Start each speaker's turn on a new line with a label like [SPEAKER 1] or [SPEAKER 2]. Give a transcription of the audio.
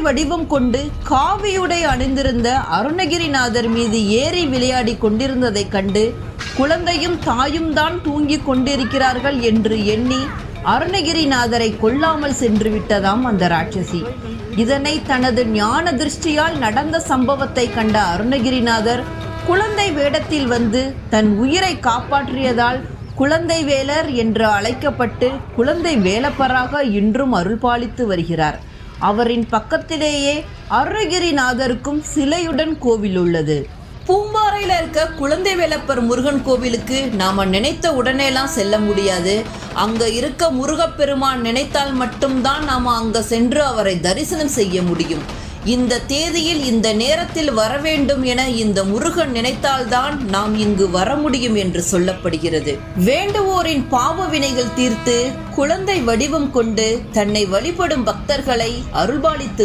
[SPEAKER 1] வடிவம் கொண்டு காவியுடை அணிந்திருந்த அருணகிரிநாதர் மீது ஏறி விளையாடி கொண்டிருந்ததைக் கண்டு குழந்தையும் தாயும் தான் தூங்கிக் கொண்டிருக்கிறார்கள் என்று எண்ணி அருணகிரிநாதரை கொல்லாமல் சென்று விட்டதாம் அந்த ராட்சசி. இதனை தனது ஞான திருஷ்டியால் நடந்த சம்பவத்தை கண்ட அருணகிரிநாதர் குழந்தை வேடத்தில் வந்து தன் உயிரை காப்பாற்றியதால் குழந்தை வேலர் என்று அழைக்கப்பட்டு குழந்தை வேலப்பராக இன்றும் அருள்பாலித்து வருகிறார். அவரின் பக்கத்திலேயே அருகிரிநாதருக்கும் சிலையுடன் கோவில் உள்ளது. பூம்பாறையில் இருக்க குழந்தை வேலப்பர் முருகன் கோவிலுக்கு நாம் நினைத்த உடனேலாம் செல்ல முடியாது. அங்கே இருக்க முருகப்பெருமான் நினைத்தால் மட்டும்தான் நாம் அங்கே சென்று அவரை தரிசனம் செய்ய முடியும். இந்த தேதியில் இந்த நேரத்தில் வர வேண்டும் என இந்த முருகன் நினைத்தால்தான் நாம் இங்கு வர முடியும் என்று சொல்லப்படுகிறது. வேண்டுவோரின் பாவ வினைகள் தீர்த்து குழந்தை வடிவம் கொண்டு தன்னை வழிபடும் பக்தர்களை அருள்பாலித்து